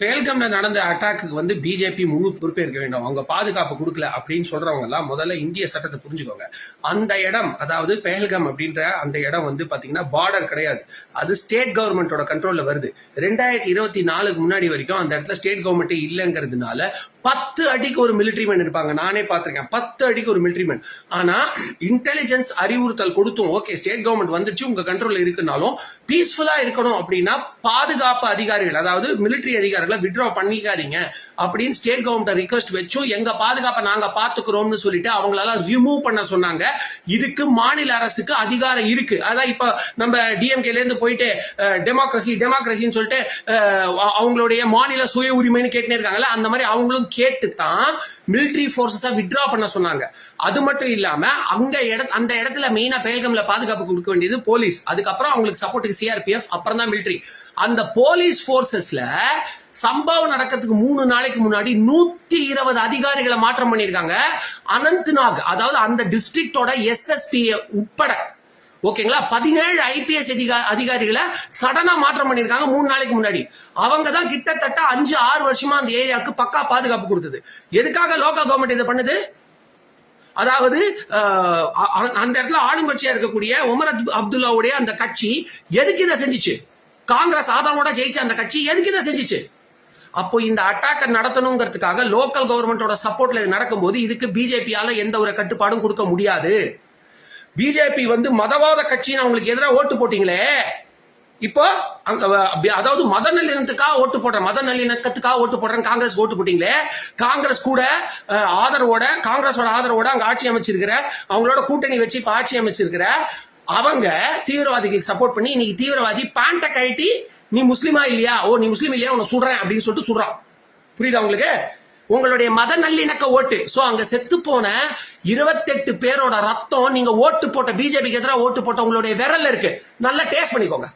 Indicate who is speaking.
Speaker 1: பேல்கம்ல நடந்த அட்டாக்கு வந்து பிஜேபி முழு பொறுப்பேற்க வேண்டும். அவங்க பாதுகாப்பு கொடுக்கல அப்படின்னு சொல்றவங்க எல்லாம் முதல்ல இந்திய சட்டத்தை புரிஞ்சுக்கோங்க. அந்த இடம் அதாவது பேல்கம் அப்படின்ற அந்த இடம் வந்து பாத்தீங்கன்னா பார்டர் கிடையாது. அது ஸ்டேட் கவர்மெண்டோட கண்ட்ரோல்ல வருது. ரெண்டாயிரத்தி இருபத்தி நாலுக்கு முன்னாடி வரைக்கும் அந்த இடத்துல ஸ்டேட் கவர்மெண்ட் இல்லைங்கிறதுனால பத்து அடிக்கு ஒரு மிலிட்ரி மேன் இருப்பாங்க. நானே பார்த்திருக்கேன். பத்து அடிக்கு ஒரு மிலிட்ரி மேன் ஆனா இன்டெலிஜென்ஸ் அறிவுறுத்தல் கொடுத்தும் ஓகே ஸ்டேட் கவர்மெண்ட் வந்துச்சு உங்க கண்ட்ரோல்ல இருக்குனாலும் பீஸ்ஃபுல்லா இருக்கணும் அப்படின்னா பாதுகாப்பு அதிகாரிகள் அதாவது மிலிட்டரி அதிகாரிகள் விட்ரா பண்ணிக்காதீங்க. அப்படின்னு ஸ்டேட் கவர்மெண்ட் ரிக்வஸ்ட் வச்சும் எங்க பாதுகாப்பை நாங்க பாத்துக்கிறோம்னு சொல்லிட்டு அவங்களால ரிமூவ் பண்ண சொன்னாங்க. இதுக்கு மாநில அரசுக்கு அதிகாரம் இருக்கு. அதான் இப்ப நம்ம டிஎம்கேல இருந்து போயிட்டு டெமோக்ரஸி டெமோக்ரஸின்னு சொல்லிட்டு அவங்களுடைய மாநில சுய உரிமைன்னு கேட்டுனே இருக்காங்கல்ல அந்த மாதிரி அவங்களும் கேட்டு தான் மிலிட்டரி போர்சஸா வித்ட்ரா பண்ண சொன்னாங்க. அது மட்டும் இல்லாம அங்க இட அந்த இடத்துல மெயினா பேல்கம்ல பாதுகாப்பு கொடுக்க வேண்டியது போலீஸ். அதுக்கப்புறம் அவங்களுக்கு சப்போர்ட்டுக்கு சிஆர்பிஎஃப் அப்புறம் தான் மிலிட்டரி அந்த போலீஸ் போர்சஸ்ல சம்பவம் நடக்கிறதுக்கு மூணு நாள் நாளைக்கு முன்னாடி நூத்தி இருபது அதிகாரிகளை மாற்றம் பண்ணிருக்காங்க அனந்த்நாக் அதாவது அந்த டிஸ்ட்ரிக்டோட எஸ்எஸ்பி உட்பட. ஓகேங்களா? பதினேழு ஐபிஎஸ் அதிகாரிகளை சடனா மாற்றம் பண்ணிருக்காங்க மூணு நாளைக்கு முன்னாடி. அவங்க தான் கிட்டத்தட்ட அஞ்சு ஆறு வருஷமா அந்த ஏரியாவுக்கு பக்கா பாதுகாப்பு கொடுத்தது. எதுக்காக லோக்கல் கவர்மெண்ட் இதை பண்ணுது? அதாவது அந்த இடத்துல ஆளுங்கட்சியா இருக்கக்கூடிய உமர் அப்துல்லாவுடைய அந்த கட்சி எதுக்கு இதை செஞ்சுச்சு? காங்கிரஸ் ஆதரவோட ஜெயிச்ச அந்த கட்சி எதுக்கு இதை செஞ்சிச்சு? அப்போ இந்த அட்டாக்கை நடத்தணுங்கிறதுக்காக லோக்கல் கவர்மெண்டோட சப்போர்ட்ல இது நடக்கும்போது இதுக்கு பிஜேபியால எந்த ஒரு கட்டுப்பாடும் கொடுக்க முடியாது. பிஜேபி வந்து மதவாத கட்சின்னு அவங்களுக்கு எதிராக ஓட்டு போட்டீங்களே. இப்போ அங்க அதாவது மத நல்லிணத்துக்காக ஓட்டு போடுறேன் மத நல்லிணக்கத்துக்காக ஓட்டு போடுறேன் காங்கிரஸ் ஓட்டு போட்டீங்களே. காங்கிரஸ் கூட ஆதரவோட காங்கிரஸோட ஆதரவோட அங்க ஆட்சி அமைச்சிருக்கிற அவங்களோட கூட்டணி வச்சு இப்ப ஆட்சி அமைச்சிருக்கிற அவங்க தீவிரவாதிகளுக்கு சப்போர்ட் பண்ணி இன்னைக்கு தீவிரவாதி பேண்ட கழட்டி நீ முஸ்லீமா இல்லையா? ஓ நீ முஸ்லீம் இல்லையா? உன்னை சுடுறேன் அப்படின்னு சொல்லிட்டு சுடுறான். புரியுதா உங்களுக்கு? உங்களுடைய மத நல்லிணக்க ஓட்டு. சோ அங்க செத்து போன இருபத்தெட்டு பேரோட ரத்தம் நீங்க ஓட்டு போட்ட பிஜேபிக்கு எதிராக ஓட்டு போட்ட உங்களுடைய விரல்ல இருக்கு. நல்லா டேஸ்ட் பண்ணிக்கோங்க.